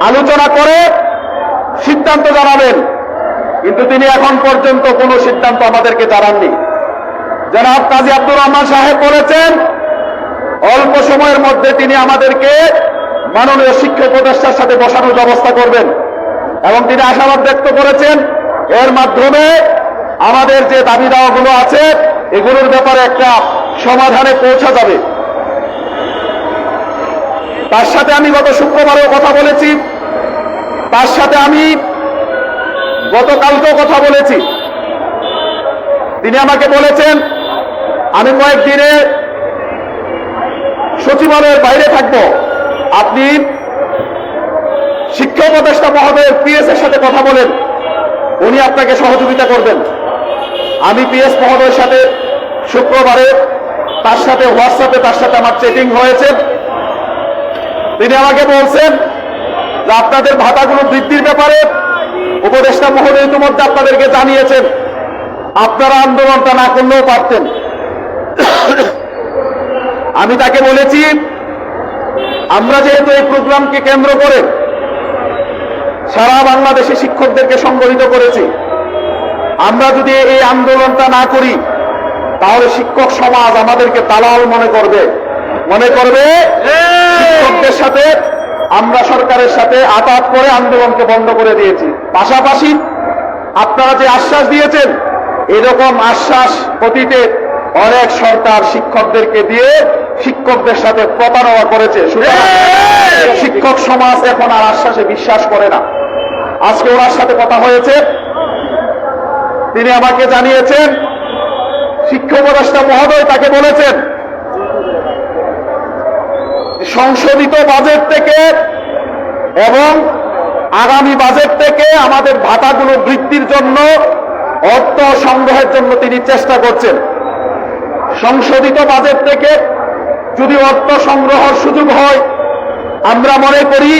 আলোচনা করে সিদ্ধান্ত জানাবেন। কিন্তু তিনি এখন পর্যন্ত কোনো সিদ্ধান্ত আমাদেরকে জানাননি। জনাব কাজী আব্দুর রহমান সাহেব বলেছেন, অল্প সময়ের মধ্যে তিনি আমাদেরকে মাননীয় শিক্ষা উপদেষ্টার সাথে বসানোর ব্যবস্থা করবেন। এবং তিনি আশাবাদ ব্যক্ত করেছেন, এর মাধ্যমে আমাদের যে দাবি দাওয়াগুলো আছে, এগুলোর ব্যাপারে একটা সমাধানে পৌঁছা যাবে। তার সাথে আমি গত শুক্রবারেও কথা বলেছি। তার সাথে আমি গতকালকেও কথা বলেছি। তিনি আমাকে বলেছেন, আমি কয়েকদিনে সচিবালয়ের বাইরে থাকব। আপনি শিক্ষা উপদেষ্টা মহোদয়ের পিএস এর সাথে কথা বলেন। উনি আপনাকে সহযোগিতা করবেন। আমি পিএস মহোদয়ের সাথে শুক্রবারে তার সাথে হোয়াটসঅ্যাপে তার সাথে আমার চেটিং হয়েছে। তিনি আমাকে বলছেন যে আপনাদের ভাতাগুলো বৃদ্ধির ব্যাপারে উপদেষ্টা মহোদয় ইতিমধ্যে আপনাদেরকে জানিয়েছেন। আপনারা আন্দোলনটা না করলেও পারতেন। আমি তাকে বলেছি, আমরা যেহেতু এই প্রোগ্রামকে কেন্দ্র করে সারা বাংলাদেশে শিক্ষকদেরকে সংগঠিত করেছি, আমরা যদি এই আন্দোলনটা না করি, তাহলে শিক্ষক সমাজ আমাদেরকে দালাল মনে করবে। মনে করবে? সাথে আমরা সরকারের সাথে আতাত করে আন্দোলনকে বন্ধ করে দিয়েছি। পাশাপাশি আপনারা যে আশ্বাস দিয়েছেন এরকম আশ্বাস অতীতে অনেক সরকার শিক্ষকদেরকে দিয়ে শিক্ষকদের সাথে প্রতারণা করেছে। শিক্ষক সমাজ এখন আর আশ্বাসে বিশ্বাস করে না। আজকে ওনার সাথে কথা হয়েছে। তিনি আমাকে জানিয়েছেন শিক্ষক উপদেষ্টা মহোদয় তাকে বলেছেন সংশোধিত বাজেট থেকে এবং আগামী বাজেট থেকে আমাদের ভাতাগুলো বৃদ্ধির জন্য অর্থ সংগ্রহের জন্য তিনি চেষ্টা করছেন। সংশোধিত বাজেট থেকে যদি অর্থ সংগ্রহের সুযোগ হয় আমরা মনে করি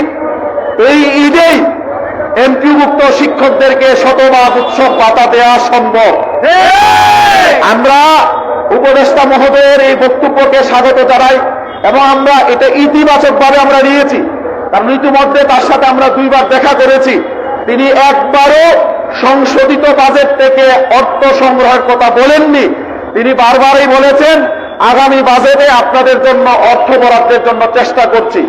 এই ঈদেই এমপিভুক্ত শিক্ষকদেরকে শতভাগ উৎসব ভাতা দেওয়া সম্ভব। আমরা উপদেষ্টা মহোদয়ের এই বক্তব্যকে স্বাগত জানাই। এবং আমরা এটা ইতিবাচক ভাবে আমরা নিয়েছি। কারণ ইতিমধ্যে তার সাথে আমরা দুইবার দেখা করেছি। তিনি একবারও সংশোধিত বাজেট থেকে অর্থ সংগ্রহের কথা বলেননি। তিনি বারবারই বলেছেন, আগামী বাজেটে আপনাদের জন্য অর্থ বরাদ্দের জন্য চেষ্টা করছি।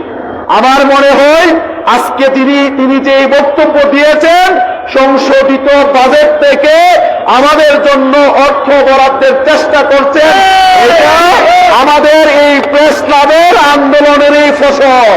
আমার মনে হয়, আজকে তিনি তিনি যে বক্তব্য দিয়েছেন, সংশোধিত বাজেট থেকে আমাদের জন্য অর্থ বরাদ্দের চেষ্টা করছেন, এটা আমাদের এই প্রেস ক্লাবের আন্দোলনের এই ফসল।